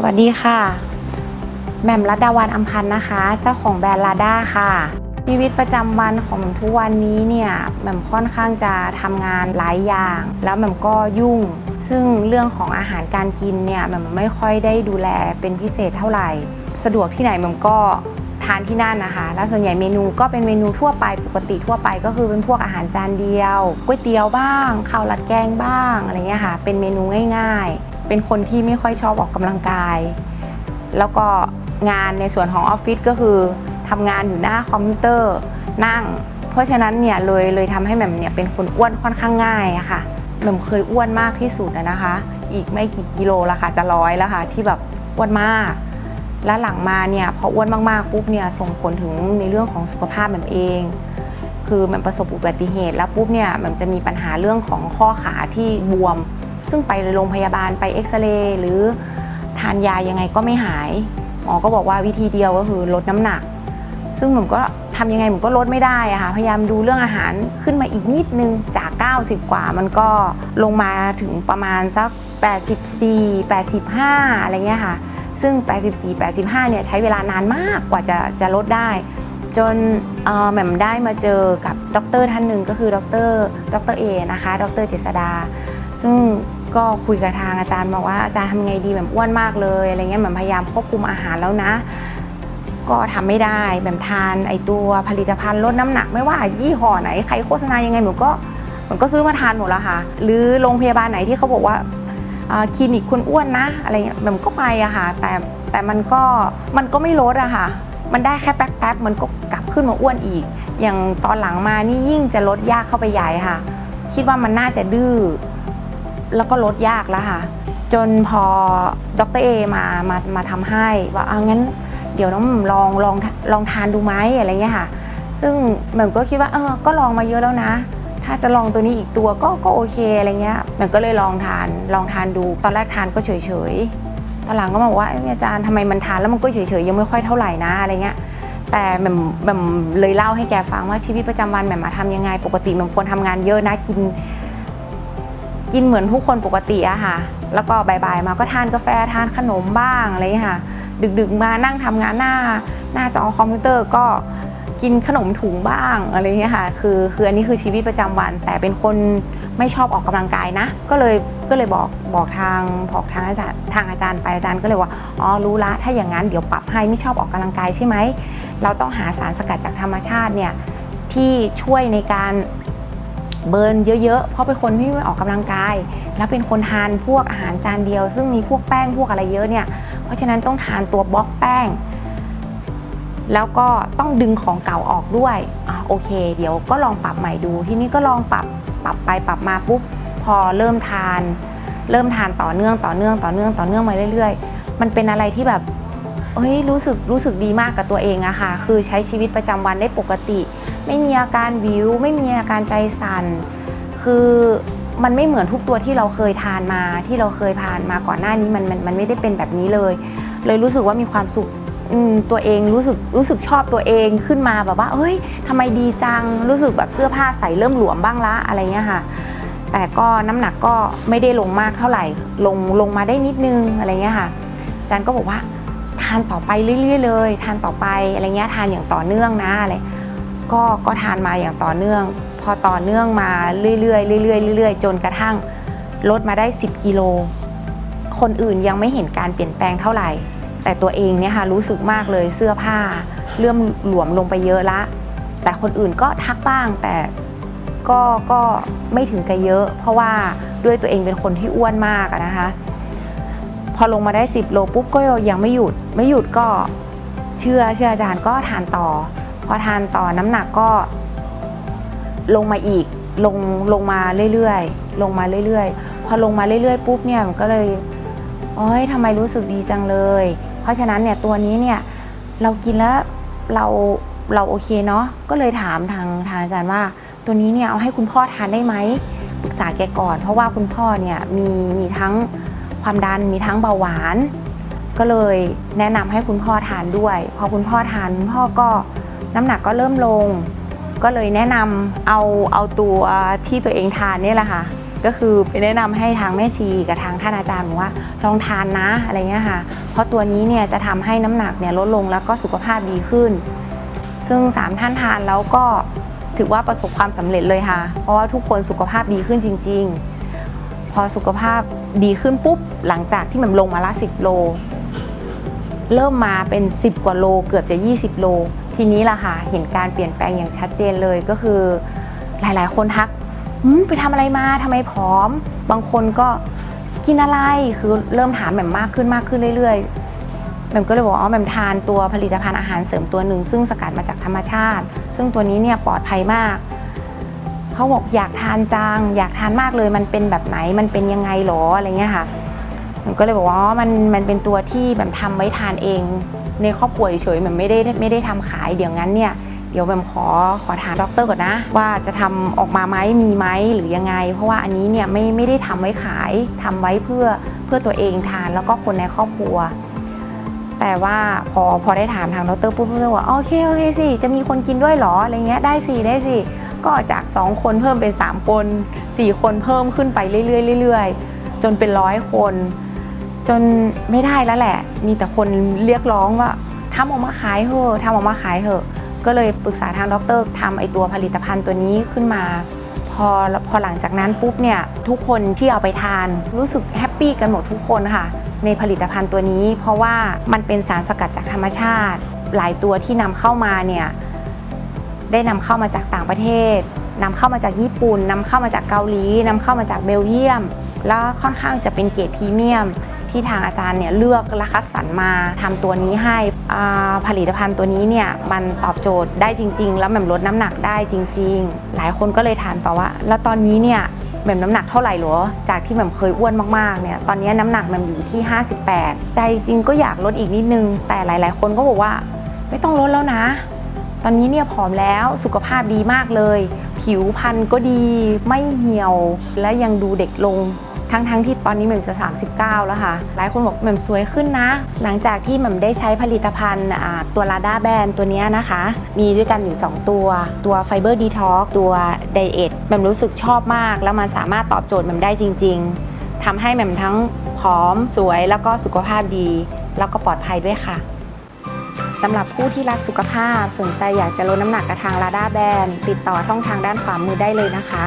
สวัสดีค่ะ แหม่มรัตดาวันอัมพันธ์นะคะ เจ้าของแบรนด์ลาด้าค่ะ ชีวิตประจำวันของทุกวันนี้เนี่ยแหม่มค่อนข้างจะทำงานหลายอย่าง แล้วแหม่มก็ยุ่ง ซึ่งเรื่องของอาหารการกินเนี่ยแหม่มไม่ค่อยได้ดูแลเป็นพิเศษเท่าไหร่ สะดวกที่ไหนแหม่มก็ทานที่นั่นนะคะ แล้วส่วนใหญ่เมนูก็เป็นเมนูทั่วไปปกติทั่วไปก็คือเป็นพวกอาหารจานเดียวก๋วยเตี๋ยวบ้างข้าวรัดแกงบ้างอะไรเงี้ยค่ะ เป็นเมนูง่าย ๆ เป็นคนที่ไม่ค่อยชอบออกกำลังกาย แล้วก็งานในส่วนของออฟฟิศก็คือทำงานอยู่หน้าคอมพิวเตอร์นั่ง เพราะฉะนั้นเนี่ยเลยเลยทำให้แหม่มเนี่ยเป็นคนอ้วนค่อนข้างง่ายอะค่ะแหม่มเคยอ้วนมากที่สุดนะคะ อีกไม่กี่กิโลละค่ะจะร้อยแล้วค่ะที่แบบอ้วนมาก แล้วหลังมาเนี่ยพออ้วนมากๆปุ๊บเนี่ยส่งผลถึงในเรื่องของสุขภาพแหม่มเอง คือแหม่มประสบอุบัติเหตุแล้วปุ๊บเนี่ยแหม่มจะมีปัญหาเรื่องของข้อขาที่บวม ซึ่งไปโรงพยาบาลไปเอ็กซเรย์หรือทานยายังไงก็ไม่หายหมอก็บอกว่าวิธีเดียวก็คือลดน้ำหนัก ซึ่งผมก็ทำยังไงผมก็ลดไม่ได้อะค่ะพยายามดูเรื่องอาหารขึ้นมาอีกนิดนึงจาก 90 กว่า มันก็ลงมาถึงประมาณสัก 84 85 อะไรเงี้ยค่ะ ซึ่ง 84 85 เนี่ยใช้เวลานานมากกว่าจะจะลดได้จนเออแหม่มได้มาเจอกับด็อกเตอร์ท่านหนึ่งก็คือด็อกเตอร์ดรเอนะคะ ดรเจษดา ซึ่ง ก็คุยกับทางอาจารย์บอกว่าอาจารย์ทำไงดีแบบอ้วนมากเลยอะไรเงี้ยแบบพยายามควบคุมอาหารแล้วนะ ก็ทำไม่ได้แบบทานไอตัวผลิตภัณฑ์ลดน้ำหนัก ไม่ว่ายี่ห้อไหนใครโฆษณายังไงหนูก็หนูก็ซื้อมาทานหมดแล้วค่ะ หรือโรงพยาบาลไหนที่เขาบอกว่าอ่าคลินิกคนอ้วนนะอะไรเงี้ยแบบก็ไปอะค่ะ แต่แต่มันก็มันก็ไม่ลดอะค่ะ มันได้แค่แป๊บๆมันก็กลับขึ้นมาอ้วนอีก อย่างตอนหลังมานี่ยิ่งจะลดยากเข้าไปใหญ่ค่ะ คิดว่ามันน่าจะดื้อ แล้วก็ลดยากแล้วค่ะ จนพอดรเอมามามาทำให้ ว่าเอางั้น เดี๋ยวน้องลองลองลองทานดูไหมอะไรเงี้ยค่ะ ซึ่งแหม่มก็คิดว่าเออก็ลองมาเยอะแล้วนะ ถ้าจะลองตัวนี้อีกตัวก็ก็โอเคอะไรเงี้ยแหม่มก็เลยลองทานลองทานดู ตอนแรกทานก็เฉยเฉยๆตอนหลังก็มาบอกว่าอาจารย์ทำไมมันทานแล้วมันก็เฉยเฉยๆยังไม่ค่อยเท่าไหร่นะอะไรเงี้ยแต่แหม่มแหม่มเลยเล่าให้แกฟังว่าชีวิตประจำวันแหม่มมาทำยังไง ปกติแหม่มควรทำงานเยอะนะกิน กินเหมือนผู้คนปกติอะค่ะ แล้วก็บ่ายๆมาก็ทานกาแฟทานขนมบ้างอะไรอย่างเงี้ยค่ะ ดึกๆมานั่งทำงานหน้า หน้าจอคอมพิวเตอร์ก็กินขนมถุงบ้างอะไรอย่างเงี้ยค่ะ คือคืออันนี้คือชีวิตประจำวัน แต่เป็นคนไม่ชอบออกกำลังกายนะ ก็เลยก็เลยบอกบอกทางบอกทางอาจารย์ทางอาจารย์ไปอาจารย์ก็เลยว่าอ๋อรู้ละถ้าอย่างนั้นเดี๋ยวปรับให้ไม่ชอบออกกำลังกายใช่ไหมเราต้องหาสารสกัดจากธรรมชาติเนี่ยที่ช่วยในการ เบิร์นเยอะๆ เพราะเป็นคนที่ไม่ออกกำลังกาย แล้วเป็นคนทานพวกอาหารจานเดียว ซึ่งมีพวกแป้งพวกอะไรเยอะเนี่ย เพราะฉะนั้นต้องทานตัวบล็อกแป้ง แล้วก็ต้องดึงของเก่าออกด้วยอะโอเค เดี๋ยวก็ลองปรับใหม่ดู ทีนี้ก็ลองปรับปรับไปปรับมาปุ๊บพอเริ่มทาน เริ่มทานต่อเนื่องต่อเนื่องต่อเนื่องต่อเนื่องมาเรื่อย ๆ มันเป็นอะไรที่แบบเฮ้ยรู้สึกรู้สึกดีมากกับตัวเองอะค่ะ คือใช้ชีวิตประจำวันได้ปกติ ไม่มีอาการวิว ไม่มีอาการใจสั่นคือมันไม่เหมือนทุกตัวที่เราเคยทานมาที่เราเคยทานมาก่อนหน้านี้มันมันมันไม่ได้เป็นแบบนี้เลย เลยรู้สึกว่ามีความสุขตัวเองรู้สึกรู้สึกชอบตัวเองขึ้นมาแบบว่าเฮ้ยทำไมดีจังรู้สึกแบบเสื้อผ้าใส่เริ่มหลวมบ้างละอะไรเงี้ยค่ะ แต่ก็น้ำหนักก็ไม่ได้ลงมากเท่าไหร่ ลงลงมาได้นิดนึงอะไรเงี้ยค่ะจารย์ก็บอกว่า ทานต่อไปเรื่อยๆเลย ทานต่อไปอะไรเงี้ยทานอย่างต่อเนื่องนะอะไร ก็ก็ทานมาอย่างต่อเนื่อง พอต่อเนื่องมาเรื่อยๆเรื่อยๆเรื่อยๆ จนกระทั่งลดมาได้ 10 กิโล คนอื่นยังไม่เห็นการเปลี่ยนแปลงเท่าไหร่ แต่ตัวเองเนี่ยค่ะรู้สึกมากเลยเสื้อผ้า เริ่มหลวมลงไปเยอะละ แต่คนอื่นก็ทักบ้างแต่ก็ก็ไม่ถึงกับเยอะ เพราะว่าด้วยตัวเองเป็นคนที่อ้วนมากนะคะ พอลงมาได้ 10 โลปุ๊บก็ยังไม่หยุด ไม่หยุดก็เชื่อเชื่ออาจารย์ก็ทานต่อ พอทานต่อน้ำหนักก็ลงมาอีกลงลงมาเรื่อยๆ ลงมาเรื่อยๆ พอลงมาเรื่อยๆ ปุ๊บเนี่ยมันก็เลยโอ้ยทำไมรู้สึกดีจังเลย เพราะฉะนั้นเนี่ยตัวนี้เนี่ยเรากินแล้วเราเราโอเคเนาะก็เลยถามทางทางอาจารย์ว่า ตัวนี้เนี่ยเอาให้คุณพ่อทานได้ไหมปรึกษาแกก่อน เพราะว่าคุณพ่อเนี่ยมีมีทั้งความดันมีทั้งเบาหวาน ก็เลยแนะนำให้คุณพ่อทานด้วยพอคุณพ่อทานคุณพ่อก็ น้ำหนักก็เริ่มลง ก็เลยแนะนำเอาเอาตัวที่ตัวเองทานนี่แหละค่ะ ก็คือไปแนะนำให้ทางแม่ชีกับทางท่านอาจารย์บอกว่าลองทานนะอะไรเงี้ยค่ะ เพราะตัวนี้เนี่ยจะทำให้น้ำหนักเนี่ยลดลงแล้วก็สุขภาพดีขึ้น ซึ่งสามท่านทานแล้วก็ถือว่าประสบความสำเร็จเลยค่ะ เพราะว่าทุกคนสุขภาพดีขึ้นจริง ๆ พอสุขภาพดีขึ้นปุ๊บหลังจากที่มันลงมาละ 10 โล เริ่มมาเป็น 10 กว่าโลเกือบจะ 20 โล ทีนี้ล่ะค่ะเห็นการเปลี่ยนแปลงอย่างชัดเจนเลยก็คือ หลายๆ คนทักไปทำอะไรมาทำไมผอม บางคนก็กินอะไรคือเริ่มถามแบบมากขึ้นมากขึ้นเรื่อยๆแหม่มก็เลยบอกว่าอ๋อแหม่มทานตัวผลิตภัณฑ์อาหารเสริมตัวหนึ่งซึ่งสกัดมาจากธรรมชาติ ซึ่งตัวนี้เนี่ยปลอดภัยมากเขาบอกอยากทานจังอยากทานมากเลย มันเป็นแบบไหนมันเป็นยังไงหรออะไรเงี้ยค่ะผมก็เลยบอกว่าอ๋อมันมันเป็นตัวที่แบบทำไว้ทานเอง ในครอบครัวเฉยๆแบบไม่ได้ไม่ได้ทำขายเดี๋ยวงั้นเนี่ยเดี๋ยวแบบขอขอถามด็อกเตอร์ก่อนนะ ว่าจะทำออกมาไหมมีไหมหรือยังไง เพราะว่าอันนี้เนี่ยไม่ไม่ได้ทำไว้ขายทำไว้เพื่อเพื่อตัวเองทานแล้วก็คนในครอบครัว แต่ว่าพอพอได้ถามทางดรปุ๊บก็บอกโอเคโอเคสิจะมีคนกินด้วยหรออะไรเงี้ยได้สิได้สิก็จาก 2 คนเพิ่มเป็น 3 คน 4 คนเพิ่มขึ้นไปเรื่อยๆเรื่อยๆจนเป็นร้อยคน จนไม่ได้แล้วแหละ มีแต่คนเรียกร้องว่าทำออกมาขายเถอะทำออกมาขายเถอะ ก็เลยปรึกษาทางดรทำไอตัวผลิตภัณฑ์ตัวนี้ขึ้นมา พอพอหลังจากนั้นปุ๊บเนี่ยทุกคนที่เอาไปทาน รู้สึกแฮปปี้กันหมดทุกคนค่ะ ในผลิตภัณฑ์ตัวนี้ เพราะว่ามันเป็นสารสกัดจากธรรมชาติ หลายตัวที่นำเข้ามาเนี่ยได้นำเข้ามาจากต่างประเทศนำเข้ามาจากญี่ปุ่นนำเข้ามาจากเกาหลีนำเข้ามาจากเบลเยียม แล้วค่อนข้างจะเป็นเกรดพรีเมียม ที่ทางอาจารย์เนี่ยเลือกและคัดสรรมาทำตัวนี้ให้ผลิตภัณฑ์ตัวนี้เนี่ยมันตอบโจทย์ได้จริง ๆ แล้วแหม่มลดน้ำหนักได้จริง ๆ หลายคนก็เลยถามต่อว่า แล้วตอนนี้เนี่ยแหม่มน้ำหนักเท่าไหร่หรอ จากที่แหม่มเคยอ้วนมากๆ เนี่ย ตอนนี้น้ำหนักแหม่มอยู่ที่ 58 ใจจริงก็อยากลดอีกนิดนึง แต่หลาย ๆ คนก็บอกว่า ไม่ต้องลดแล้วนะ ตอนนี้เนี่ยผอมแล้ว สุขภาพดีมากเลย ผิวพรรณก็ดี ไม่เหี่ยว และยังดูเด็กลง ทั้งๆทที่ตอนนี้แหม่มจะ 39 แล้วค่ะ หลายคนบอกแหม่มสวยขึ้นนะ หลังจากที่แหม่มได้ใช้ผลิตภัณฑ์ตัวลาด้าแบนตัวนี้นะคะ มีด้วยกันอยู่ 2 ตัว ตัวไฟเบอร์ดีท็อกตัวไดเอทแหม่มรู้สึกชอบมาก แล้วมันสามารถตอบโจทย์แหม่มได้จริง ๆทำให้แหม่มทั้งผอมสวยแล้วก็สุขภาพดี แล้วก็ปลอดภัยด้วยค่ะสำหรับผู้ที่รักสุขภาพสนใจอยากจะลดน้ำหนักกับทางลาด้าแบนติดต่อช่องทางด้านขวามือได้เลยนะคะ